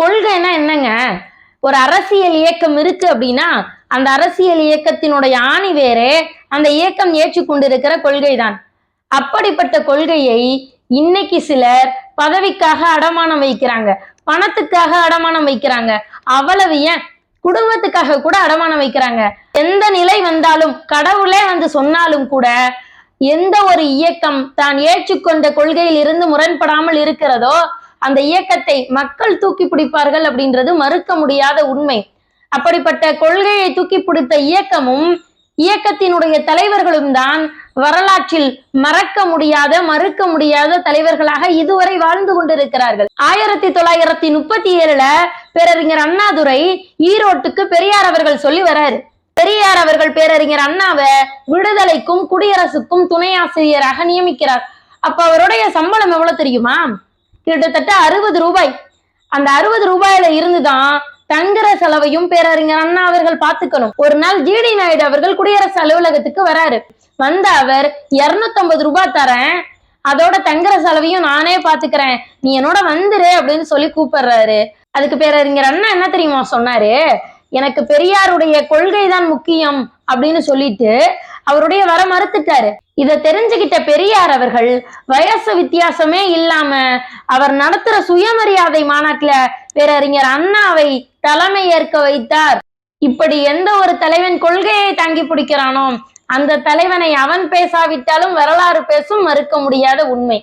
கொள்கைன்னா என்னங்க? ஒரு அரசியல் இயக்கம் இருக்கு அப்படின்னா அந்த அரசியல் இயக்கத்தினுடைய ஆணி வேறே அந்த இயக்கம் ஏற்றுக்கொண்டிருக்கிற கொள்கைதான். அப்படிப்பட்ட கொள்கையை இன்னைக்கு சிலர் பதவிக்காக அடமானம் வைக்கிறாங்க. பணத்துக்காக அடமானம் வைக்கிறாங்க. அவ்வளவு ஏன்? குடும்பத்துக்காக கூட அடமானம் வைக்கிறாங்க. எந்த நிலை வந்தாலும் கடவுளே வந்து சொன்னாலும் கூட எந்த ஒரு இயக்கம் தான் ஏற்றுக்கொண்ட கொள்கையில் இருந்து முரண்படாமல் இருக்கிறதோ அந்த இயக்கத்தை மக்கள் தூக்கி பிடிப்பார்கள் அப்படின்றது மறுக்க முடியாத உண்மை. அப்படிப்பட்ட கொள்கையை தூக்கி பிடித்த இயக்கமும் இயக்கத்தினுடைய தலைவர்களும் தான் வரலாற்றில் மறக்க முடியாத மறுக்க முடியாத தலைவர்களாக இதுவரை வாழ்ந்து கொண்டிருக்கிறார்கள். ஆயிரத்தி தொள்ளாயிரத்தி முப்பத்தி ஏழுல பேரறிஞர் அண்ணாதுரை ஈரோட்டுக்கு பெரியார் அவர்கள் சொல்லி வராரு. பெரியார் அவர்கள் பேரறிஞர் அண்ணாவை விடுதலைக்கும் குடியரசுக்கும் துணை ஆசிரியராக நியமிக்கிறார். அப்ப அவருடைய சம்பளம் எவ்வளவு தெரியுமா? கிட்டத்தட்ட அறுபது ரூபாய். அந்த அறுபது ரூபாயில இருந்துதான் தங்குற செலவையும் பேரறிஞர் அண்ணா அவர்கள் பாத்துக்கணும் ஒரு நாள் ஜிடி நாயுடு அவர்கள் குடியரசு அலுவலகத்துக்கு வராரு. வந்த அவர் 250 ரூபாய் தரேன். அதோட தங்குற செலவையும் நானே பாத்துக்கிறேன் நீ என்னோட வந்துரு அப்படின்னு சொல்லி கூப்பிடுறாரு. அதுக்கு பேரறிஞர் அண்ணா என்ன தெரியுமா சொன்னாரு? எனக்கு பெரியாருடைய கொள்கை தான் முக்கியம் அப்படின்னு சொல்லிட்டு அவருடைய வர மறுத்துட்டாரு. இத தெரிஞ்சுகிட்ட பெரியார் அவர்கள் வயசு வித்தியாசமே இல்லாம அவர் நடத்துற சுயமரியாதை மாநாட்டுல பேரறிஞர் அண்ணாவை தலைமை ஏற்க வைத்தார். இப்படி எந்த ஒரு தலைவன் கொள்கையை தாங்கி பிடிக்கிறானோ அந்த தலைவனை அவன் பேசாவிட்டாலும் வரலாறு பேசும் மறுக்க முடியாத உண்மை.